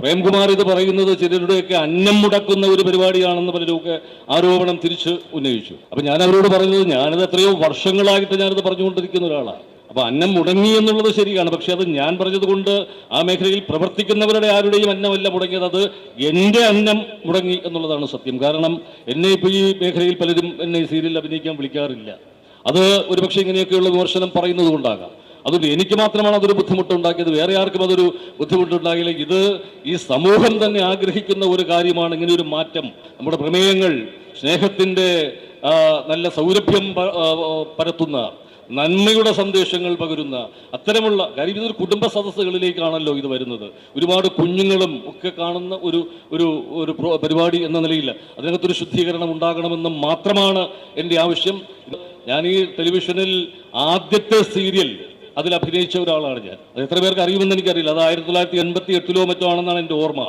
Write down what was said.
പ്രേംകുമാർ ഇത് പറയുന്നത് ചിലരുടെയൊക്കെ അന്നം മുടക്കുന്ന ഒരു പരിപാടിയാണെന്ന് പലരുമൊക്കെ ആരോപണം തിരിച്ച് ഉന്നയിച്ചു. അപ്പൊ ഞാൻ അവരോട് പറഞ്ഞത് ഞാനത് എത്രയോ വർഷങ്ങളായിട്ട് ഞാനത് പറഞ്ഞുകൊണ്ടിരിക്കുന്ന ഒരാളാണ്. അപ്പൊ അന്നം മുടങ്ങി എന്നുള്ളത് ശരിയാണ്. പക്ഷെ അത് ഞാൻ പറഞ്ഞത് കൊണ്ട് ആ മേഖലയിൽ പ്രവർത്തിക്കുന്നവരുടെ ആരുടെയും അന്നമല്ല മുടങ്ങിയത്. അത് എന്റെ അന്നം മുടങ്ങി എന്നുള്ളതാണ് സത്യം. കാരണം എന്നെ ഇപ്പോൾ ഈ മേഖലയിൽ പലരും എന്നെ സീരിയലിൽ അഭിനയിക്കാൻ വിളിക്കാറില്ല. അത് ഒരുപക്ഷെ ഇങ്ങനെയൊക്കെയുള്ള വിമർശനം പറയുന്നത് കൊണ്ടാകാം. അതുകൊണ്ട് എനിക്ക് മാത്രമാണ് അതൊരു ബുദ്ധിമുട്ടുണ്ടാക്കിയത്. വേറെ ആർക്കും അതൊരു ബുദ്ധിമുട്ടുണ്ടാകില്ല. ഇത് ഈ സമൂഹം തന്നെ ആഗ്രഹിക്കുന്ന ഒരു കാര്യമാണ്. ഇങ്ങനെ ഒരു മാറ്റം. നമ്മുടെ പ്രമേയങ്ങൾ സ്നേഹത്തിന്റെ നല്ല സൗരഭ്യം പരത്തുന്ന നന്മയുടെ സന്ദേശങ്ങൾ പകരുന്ന അത്തരമുള്ള കാര്യം ഇതൊരു കുടുംബ സദസ്സുകളിലേക്കാണല്ലോ ഇത് വരുന്നത്. ഒരുപാട് കുഞ്ഞുങ്ങളും ഒക്കെ കാണുന്ന ഒരു ഒരു ഒരു പരിപാടി എന്ന നിലയിൽ അതിനകത്തൊരു ശുദ്ധീകരണം ഉണ്ടാകണമെന്ന് മാത്രമാണ് എന്റെ ആവശ്യം. ഞാൻ ഈ ടെലിവിഷനിൽ ആദ്യത്തെ സീരിയൽ അതിൽ അഭിനയിച്ച ഒരാളാണ് ഞാൻ. അത് എത്ര പേർക്ക് അറിയുമെന്ന് എനിക്കറിയില്ല. അത് ആയിരത്തി തൊള്ളായിരത്തി എൺപത്തി എട്ടിലോ മറ്റോ ആണെന്നാണ് എന്റെ ഓർമ്മ.